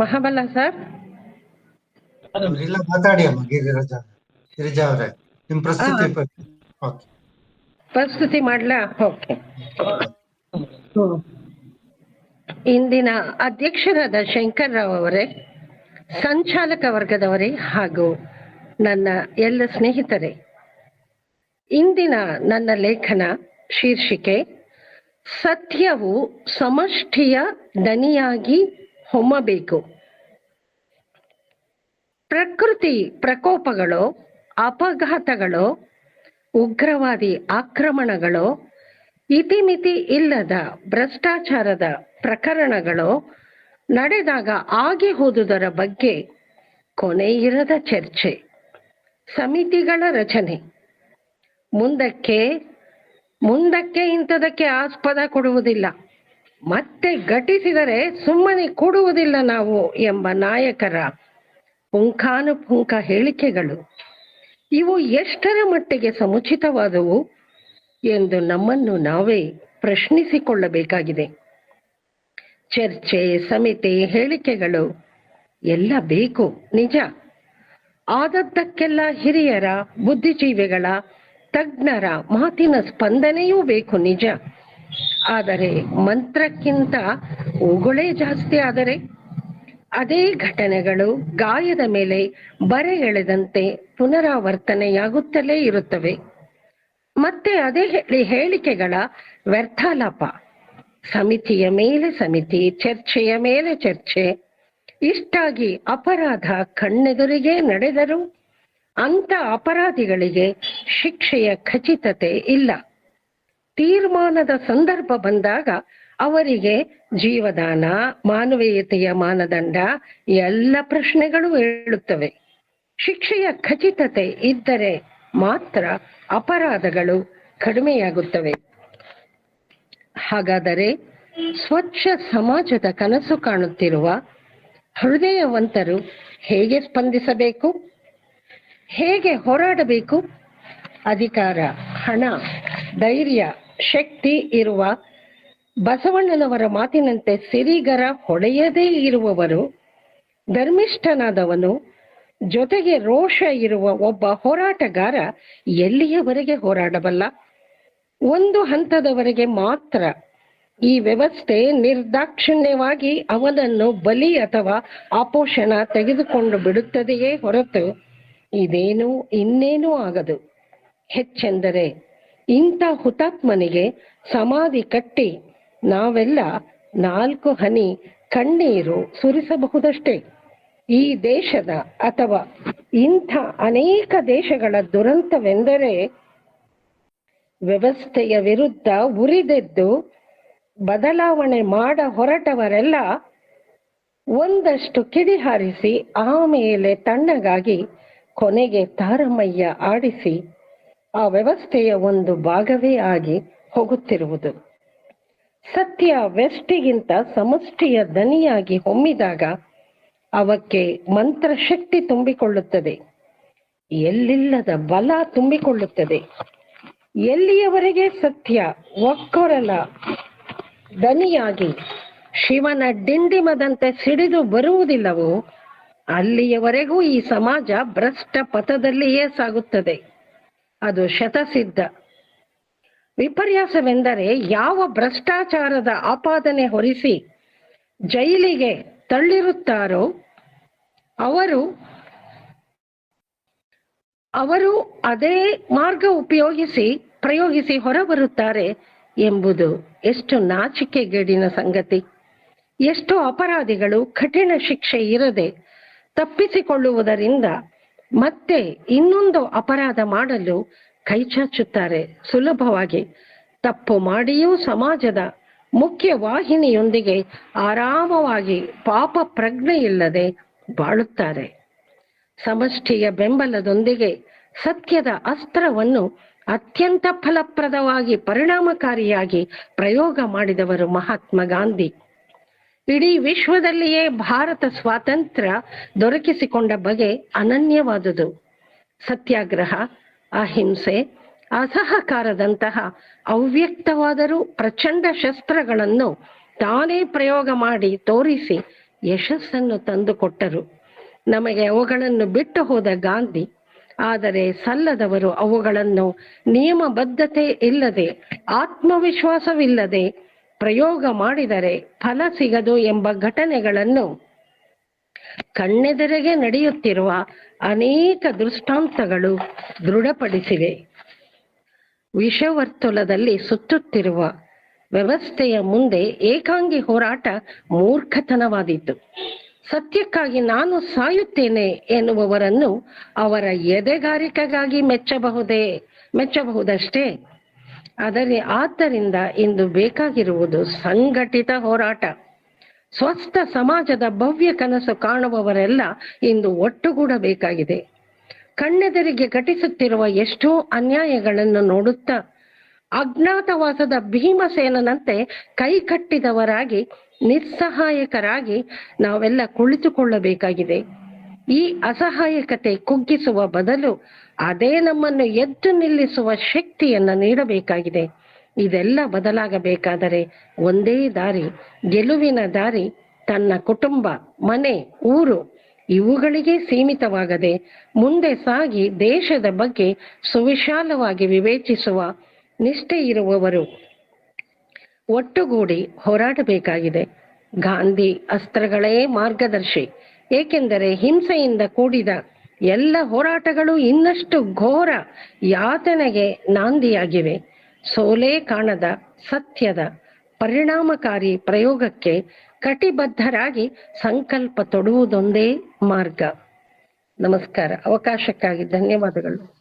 Mahabala sir? ಇಲ್ಲ ಮಾತಾಡಿ ಅಮ್ಮ ಗಿರಿರಾಜ ಗಿರಿಜಾ ಅವರೇ. ನಿಮ್ ಪ್ರಸ್ತುತಿ ಪ್ರಸ್ತುತಿ ಮಾಡ್ಲಾ? ಓಕೆ. ಇಂದಿನ ಅಧ್ಯಕ್ಷರಾದ ಶಂಕರ್ ರಾವ್ ಅವರೇ ಸಂಚಾಲಕ ವರ್ಗದವರೇ ಹಾಗೂ ನನ್ನ ಎಲ್ಲ ಸ್ನೇಹಿತರೆ ಇಂದಿನ ನನ್ನ ಲೇಖನ ಶೀರ್ಷಿಕೆ ಸತ್ಯವು ಸಮಷ್ಟಿಯ ದನಿಯಾಗಿ ಹೊಮ್ಮಬೇಕು. ಪ್ರಕೃತಿ ಪ್ರಕೋಪಗಳು, ಅಪಘಾತಗಳು, ಉಗ್ರವಾದಿ ಆಕ್ರಮಣಗಳು, ಇತಿಮಿತಿ ಇಲ್ಲದ ಭ್ರಷ್ಟಾಚಾರದ ಪ್ರಕರಣಗಳು ನಡೆದಾಗ ಆಗಿ ಹೋದುದರ ಬಗ್ಗೆ ಕೊನೆಯಿರದ ಚರ್ಚೆ. ಸಮಿತಿಗಳ ರಚನೆ. ಮುಂದಕ್ಕೆ ಮುಂದಕ್ಕೆ ಇಂಥದಕ್ಕೆ ಆಸ್ಪದ ಕೊಡುವುದಿಲ್ಲ. ಮತ್ತೆ ಘಟಿಸಿದರೆ ಸುಮ್ಮನೆ ಕೊಡುವುದಿಲ್ಲ ನಾವು ಎಂಬ ನಾಯಕರ ಪುಂಖಾನುಪುಂಖ ಹೇಳಿಕೆಗಳು. ಇವು ಎಷ್ಟರ ಮಟ್ಟಿಗೆ ಸಮುಚಿತವಾದವು ಎಂದು ನಮ್ಮನ್ನು ನಾವೇ ಪ್ರಶ್ನಿಸಿಕೊಳ್ಳಬೇಕಾಗಿದೆ. ಚರ್ಚೆ, ಸಮಿತಿ, ಹೇಳಿಕೆಗಳು ಎಲ್ಲ ಬೇಕು, ನಿಜ. ಆದದ್ದಕ್ಕೆಲ್ಲ ಹಿರಿಯರ, ಬುದ್ಧಿಜೀವಿಗಳ ತಜ್ಞರ ಮಾತಿನ ಸ್ಪಂದನೆಯೂ ಬೇಕು ನಿಜ. ಆದರೆ ಮಂತ್ರಕ್ಕಿಂತ ಉಗುಳೇ ಜಾಸ್ತಿ ಆದರೆ ಅದೇ ಘಟನೆಗಳು ಗಾಯದ ಮೇಲೆ ಬರೆ ಎಳೆದಂತೆ ಪುನರಾವರ್ತನೆಯಾಗುತ್ತಲೇ ಇರುತ್ತವೆ. ಮತ್ತೆ ಅದೇ ಹೇಳಿ ಹೇಳಿಕೆಗಳ ವ್ಯರ್ಥಾಲಾಪ. ಸಮಿತಿಯ ಮೇಲೆ ಸಮಿತಿ, ಚರ್ಚೆಯ ಮೇಲೆ ಚರ್ಚೆ. ಇಷ್ಟಾಗಿ ಅಪರಾಧ ಕಣ್ಣೆದುರಿಗೆ ನಡೆದರೂ ಅಂತ ಅಪರಾಧಿಗಳಿಗೆ ಶಿಕ್ಷೆಯ ಖಚಿತತೆ ಇಲ್ಲ. ತೀರ್ಮಾನದ ಸಂದರ್ಭ ಬಂದಾಗ ಅವರಿಗೆ ಜೀವದಾನ, ಮಾನವೀಯತೆಯ ಮಾನದಂಡ ಎಲ್ಲ ಪ್ರಶ್ನೆಗಳು ಹೇಳುತ್ತವೆ ಶಿಕ್ಷೆಯ ಖಚಿತತೆ ಇದ್ದರೆ ಮಾತ್ರ ಅಪರಾಧಗಳು ಕಡಿಮೆಯಾಗುತ್ತವೆ. ಹಾಗಾದರೆ ಸ್ವಚ್ಛ ಸಮಾಜದ ಕನಸು ಕಾಣುತ್ತಿರುವ ಹೃದಯವಂತರು ಹೇಗೆ ಸ್ಪಂದಿಸಬೇಕು? ಹೇಗೆ ಹೋರಾಡಬೇಕು? ಅಧಿಕಾರ, ಹಣ, ಧೈರ್ಯ, ಶಕ್ತಿ ಇರುವ ಬಸವಣ್ಣನವರ ಮಾತಿನಂತೆ ಸಿರಿಗರ ಹೊಡೆಯದೇ ಇರುವವರು, ಧರ್ಮಿಷ್ಠನಾದವನು, ಜೊತೆಗೆ ರೋಷ ಇರುವ ಒಬ್ಬ ಹೋರಾಟಗಾರ ಎಲ್ಲಿಯವರೆಗೆ ಹೋರಾಡಬಲ್ಲ? ಒಂದು ಹಂತದವರೆಗೆ ಮಾತ್ರ ಈ ವ್ಯವಸ್ಥೆ ನಿರ್ದಾಕ್ಷಿಣ್ಯವಾಗಿ ಅವನನ್ನು ಬಲಿ ಅಥವಾ ಆಪೋಷಣ ತೆಗೆದುಕೊಂಡು ಬಿಡುತ್ತದೆಯೇ ಹೊರತು ಇದೇನೂ ಇನ್ನೇನೂ ಆಗದು. ಹೆಚ್ಚೆಂದರೆ ಇಂಥ ಹುತಾತ್ಮನಿಗೆ ಸಮಾಧಿ ಕಟ್ಟಿ ನಾವೆಲ್ಲ ನಾಲ್ಕು ಹನಿ ಕಣ್ಣೀರು ಸುರಿಸಬಹುದಷ್ಟೇ. ಈ ದೇಶದ ಅಥವಾ ಇಂಥ ಅನೇಕ ದೇಶಗಳ ದುರಂತವೆಂದರೆ ವ್ಯವಸ್ಥೆಯ ವಿರುದ್ಧ ಉರಿದೆದ್ದು ಬದಲಾವಣೆ ಮಾಡ ಹೊರಟವರೆಲ್ಲ ಒಂದಷ್ಟು ಕಿಡಿ ಹಾರಿಸಿ ಆಮೇಲೆ ತಣ್ಣಗಾಗಿ ಕೊನೆಗೆ ತಾರಮಯ್ಯ ಆಡಿಸಿ ಆ ವ್ಯವಸ್ಥೆಯ ಒಂದು ಭಾಗವೇ ಆಗಿ ಹೋಗುತ್ತಿರುವುದು. ಸತ್ಯ ವ್ಯಷ್ಟಿಗಿಂತ ಸಮಷ್ಟಿಯ ದನಿಯಾಗಿ ಹೊಮ್ಮಿದಾಗ ಅವಕ್ಕೆ ಮಂತ್ರ ಶಕ್ತಿ ತುಂಬಿಕೊಳ್ಳುತ್ತದೆ. ಎಲ್ಲಿಲ್ಲದ ಬಲ ತುಂಬಿಕೊಳ್ಳುತ್ತದೆ. ಎಲ್ಲಿಯವರೆಗೆ ಸತ್ಯ ಒಕ್ಕೊರಲ? ದನಿಯಾಗಿ ಶಿವನ ಡಿಂಡಿಮದಂತೆ ಸಿಡಿದು ಬರುವುದಿಲ್ಲವೋ ಅಲ್ಲಿಯವರೆಗೂ ಈ ಸಮಾಜ ಭ್ರಷ್ಟ ಪಥದಲ್ಲಿಯೇ ಸಾಗುತ್ತದೆ. ಅದು ಶತಸಿದ್ಧ. ವಿಪರ್ಯಾಸವೆಂದರೆ ಯಾವ ಭ್ರಷ್ಟಾಚಾರದ ಆಪಾದನೆ ಹೊರಿಸಿ ಜೈಲಿಗೆ ತಳ್ಳಿರುತ್ತಾರೋ ಅವರು ಅವರು ಅದೇ ಮಾರ್ಗ ಉಪಯೋಗಿಸಿ, ಪ್ರಯೋಗಿಸಿ ಹೊರಬರುತ್ತಾರೆ ಎಂಬುದು ಎಷ್ಟು ನಾಚಿಕೆಗೇಡಿನ ಸಂಗತಿ. ಎಷ್ಟು ಅಪರಾಧಿಗಳು ಕಠಿಣ ಶಿಕ್ಷೆ ಇರದೆ ತಪ್ಪಿಸಿಕೊಳ್ಳುವುದರಿಂದ ಮತ್ತೆ ಇನ್ನೊಂದು ಅಪರಾಧ ಮಾಡಲು ಕೈಚಾಚುತ್ತಾರೆ ಸುಲಭವಾಗಿ ತಪ್ಪು ಮಾಡಿಯೂ ಸಮಾಜದ ಮುಖ್ಯ ವಾಹಿನಿಯೊಂದಿಗೆ ಆರಾಮವಾಗಿ ಪಾಪ ಪ್ರಜ್ಞೆ ಇಲ್ಲದೆ ಬಾಳುತ್ತಾರೆ. ಸಮಷ್ಟಿಯ ಬೆಂಬಲದೊಂದಿಗೆ ಸತ್ಯದ ಅಸ್ತ್ರವನ್ನು ಅತ್ಯಂತ ಫಲಪ್ರದವಾಗಿ ಪರಿಣಾಮಕಾರಿಯಾಗಿ ಪ್ರಯೋಗ ಮಾಡಿದವರು ಮಹಾತ್ಮ ಗಾಂಧಿ. ಇಡೀ ವಿಶ್ವದಲ್ಲಿಯೇ ಭಾರತ ಸ್ವಾತಂತ್ರ್ಯ ದೊರಕಿಸಿಕೊಂಡ ಬಗೆ ಅನನ್ಯವಾದುದು. ಸತ್ಯಾಗ್ರಹ, ಅಹಿಂಸೆ, ಅಸಹಕಾರದಂತಹ ಅವ್ಯಕ್ತವಾದರೂ ಪ್ರಚಂಡ ಶಸ್ತ್ರಗಳನ್ನು ತಾನೇ ಪ್ರಯೋಗ ಮಾಡಿ ತೋರಿಸಿ ಯಶಸ್ಸನ್ನು ತಂದುಕೊಟ್ಟರು. ನಮಗೆ ಅವುಗಳನ್ನು ಬಿಟ್ಟು ಹೋದ ಗಾಂಧಿ, ಆದರೆ ಸಲ್ಲದವರು ಅವುಗಳನ್ನು ನಿಯಮಬದ್ಧತೆ ಇಲ್ಲದೆ, ಆತ್ಮವಿಶ್ವಾಸವಿಲ್ಲದೆ ಪ್ರಯೋಗ ಮಾಡಿದರೆ ಫಲ ಸಿಗದು ಎಂಬ ಘಟನೆಗಳನ್ನು ಕಣ್ಣೆದುರಿಗೆ ನಡೆಯುತ್ತಿರುವ ಅನೇಕ ದೃಷ್ಟಾಂತಗಳು ದೃಢಪಡಿಸಿವೆ. ವಿಷವರ್ತುಲದಲ್ಲಿ ಸುತ್ತುತ್ತಿರುವ ವ್ಯವಸ್ಥೆಯ ಮುಂದೆ ಏಕಾಂಗಿ ಹೋರಾಟ ಮೂರ್ಖತನವಾದೀತು. ಸತ್ಯಕ್ಕಾಗಿ ನಾನು ಸಾಯುತ್ತೇನೆ ಎನ್ನುವವರನ್ನು ಅವರ ಎದೆಗಾರಿಕೆಗಾಗಿ ಮೆಚ್ಚಬಹುದೇ, ಮೆಚ್ಚಬಹುದಷ್ಟೇ? ಆದರೆ ಆದ್ದರಿಂದ ಇಂದು ಬೇಕಾಗಿರುವುದು ಸಂಘಟಿತ ಹೋರಾಟ. ಸ್ವಸ್ಥ ಸಮಾಜದ ಭವ್ಯ ಕನಸು ಕಾಣುವವರೆಲ್ಲ ಇಂದು ಒಟ್ಟುಗೂಡಬೇಕಾಗಿದೆ. ಕಣ್ಣೆದರಿಗೆ ಘಟಿಸುತ್ತಿರುವ ಎಷ್ಟೋ ಅನ್ಯಾಯಗಳನ್ನು ನೋಡುತ್ತಾ, ಅಜ್ಞಾತವಾಸದ ಭೀಮಸೇನಂತೆ ಕೈಕಟ್ಟಿದವರಾಗಿ ನಿಸ್ಸಹಾಯಕರಾಗಿ ನಾವೆಲ್ಲ ಕುಳಿತುಕೊಳ್ಳಬೇಕಾಗಿದೆ. ಈ ಅಸಹಾಯಕತೆ ಕುಗ್ಗಿಸುವ ಬದಲು ಅದೇ ನಮ್ಮನ್ನು ಎದ್ದು ನಿಲ್ಲಿಸುವ ಶಕ್ತಿಯನ್ನ ನೀಡಬೇಕಾಗಿದೆ. ಇದೆಲ್ಲ ಬದಲಾಗಬೇಕಾದರೆ ಒಂದೇ ದಾರಿ, ಗೆಲುವಿನ ದಾರಿ, ತನ್ನ ಕುಟುಂಬ, ಮನೆ, ಊರು, ಇವುಗಳಿಗೆ ಸೀಮಿತವಾಗದೆ ಮುಂದೆ ಸಾಗಿ ದೇಶದ ಬಗ್ಗೆ ಸುವಿಶಾಲವಾಗಿ ವಿವೇಚಿಸುವ ನಿಷ್ಠೆ ಇರುವವರು ಒಟ್ಟುಗೂಡಿ ಹೋರಾಡಬೇಕಾಗಿದೆ. ಗಾಂಧಿ ಅಸ್ತ್ರಗಳೇ ಮಾರ್ಗದರ್ಶಿ. ಏಕೆಂದರೆ ಹಿಂಸೆಯಿಂದ ಕೂಡಿದ ಎಲ್ಲ ಹೋರಾಟಗಳು ಇನ್ನಷ್ಟು ಘೋರ ಯಾತನೆಗೆ ನಾಂದಿಯಾಗಿವೆ. ಸೋಲೇ ಕಾಣದ ಸತ್ಯದ ಪರಿಣಾಮಕಾರಿ ಪ್ರಯೋಗಕ್ಕೆ ಕಟಿಬದ್ಧರಾಗಿ ಸಂಕಲ್ಪ ತೊಡುವುದೊಂದೇ ಮಾರ್ಗ. ನಮಸ್ಕಾರ. ಅವಕಾಶಕ್ಕಾಗಿ ಧನ್ಯವಾದಗಳು.